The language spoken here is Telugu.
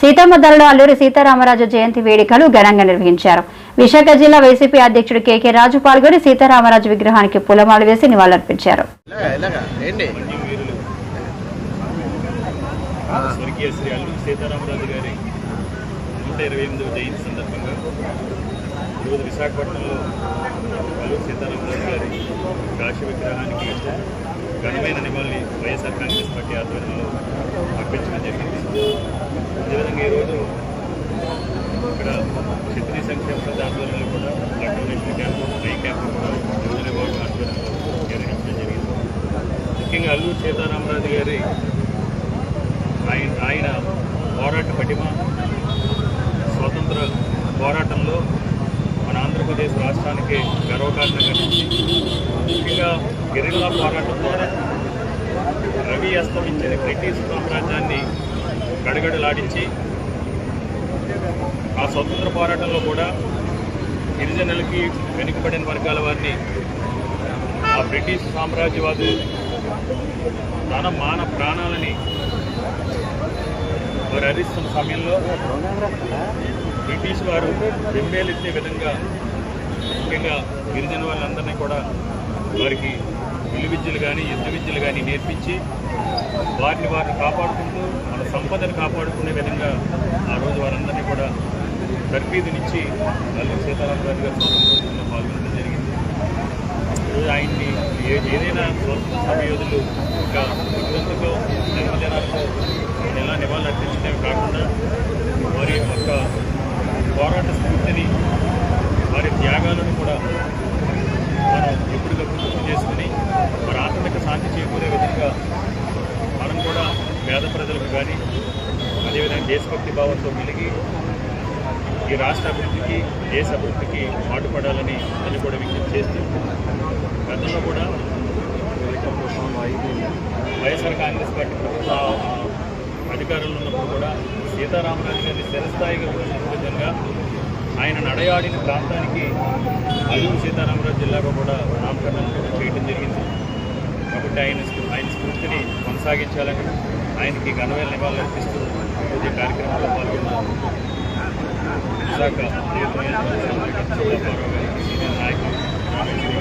సీతమ్మదలలో అల్లూరి సీతారామరాజు జయంతి వేడుకలు ఘనంగా నిర్వహించారు. విశాఖ జిల్లా వైసీపీ అధ్యక్షుడు కేకే రాజు పాల్గొని సీతారామరాజు విగ్రహానికి పూలమాలు వేసి నివాళులర్పించారు. విశాఖపట్నంలో సీతారామరాజు గారి కాశీ విగ్రహానికి ఘనమైన నివాళి వైఎస్ఆర్ కాంగ్రెస్ పార్టీ ఆధ్వర్యంలో అర్పించడం జరిగింది. అదేవిధంగా ఈరోజు ఇక్కడ క్షత్రియ సంక్షేమ సంఘ ఆధ్వర్యంలో కూడా బ్లడ్ క్యాంపు ఐ క్యాంపు కూడా యువజన బాబు ఆధ్వర్యంలో నిర్వహించడం జరిగింది. ముఖ్యంగా అల్లూరు సీతారామరాజు గారి ఆయన ఆయన పోరాట పటిమ స్వతంత్ర పోరాటంలో ఆంధ్రప్రదేశ్ రాష్ట్రానికి గర్వకారణంగా నిలిచి ముఖ్యంగా గెరిల్లా పోరాటం ద్వారా రవి అస్తమించిన బ్రిటిష్ సామ్రాజ్యాన్ని గడగడలాడించి ఆ స్వతంత్ర పోరాటంలో కూడా గిరిజనులకి వెనుకబడిన వర్గాల వారిని ఆ బ్రిటిష్ సామ్రాజ్యవాదు తన మాన ప్రాణాలని వారు హరిస్తున్న సమయంలో బ్రిటిష్ వారు బెంబేలెత్తే విధంగా ముఖ్యంగా గిరిజన వాళ్ళందరినీ కూడా వారికి విలు విద్యలు కానీ యుద్ధ విద్యలు కానీ నేర్పించి వారిని వారిని కాపాడుకుంటూ మన సంపదను కాపాడుకునే విధంగా ఆ రోజు వారందరినీ కూడా తర్ఫీదునిచ్చి అల్లూరి సీతారాం గారి స్వాతంత్రంలో పాల్గొనడం జరిగింది. ఈరోజు ఆయన్ని ఏదైనా స్వతంత్ర సమయోధులు ఒక వికృతంతో జనాలతో ఎలా నివాళులు అర్పించడమే కాకుండా వారి యొక్క పోరాట స్ఫూర్తిని వారి త్యాగాలను కూడా మనం ఎప్పటికప్పుడు గుర్తు చేసుకుని వారి ఆత్మక శాంతి చేకూరే విధంగా మనం కూడా పేద కానీ అదేవిధంగా దేశభక్తి భావంతో మెలిగి ఈ రాష్ట్ర అభివృద్ధికి దేశ అభివృద్ధికి పాటుపడాలని అని కూడా విజ్ఞప్తి చేస్తూ గతంలో కూడా వైఎస్ఆర్ కాంగ్రెస్ పార్టీ ప్రభుత్వ అధికారంలో ఉన్నప్పుడు కూడా సీతారామరాజు గారిని స్థిరస్థాయిగా విధంగా ఆయన నడయాడిన ప్రాంతానికి అల్లూరు సీతారామరాజు జిల్లాగా కూడా నామకరణం చేయడం జరిగింది. కాబట్టి ఆయన ఆయన స్ఫూర్తిని కొనసాగించాలని ఆయనకి ఘనమైన నివాళులు అర్పిస్తూ ఈ కార్యక్రమంలో పాల్గొన్న విశాఖ నియోజకవర్గ సీనియర్ నాయకులు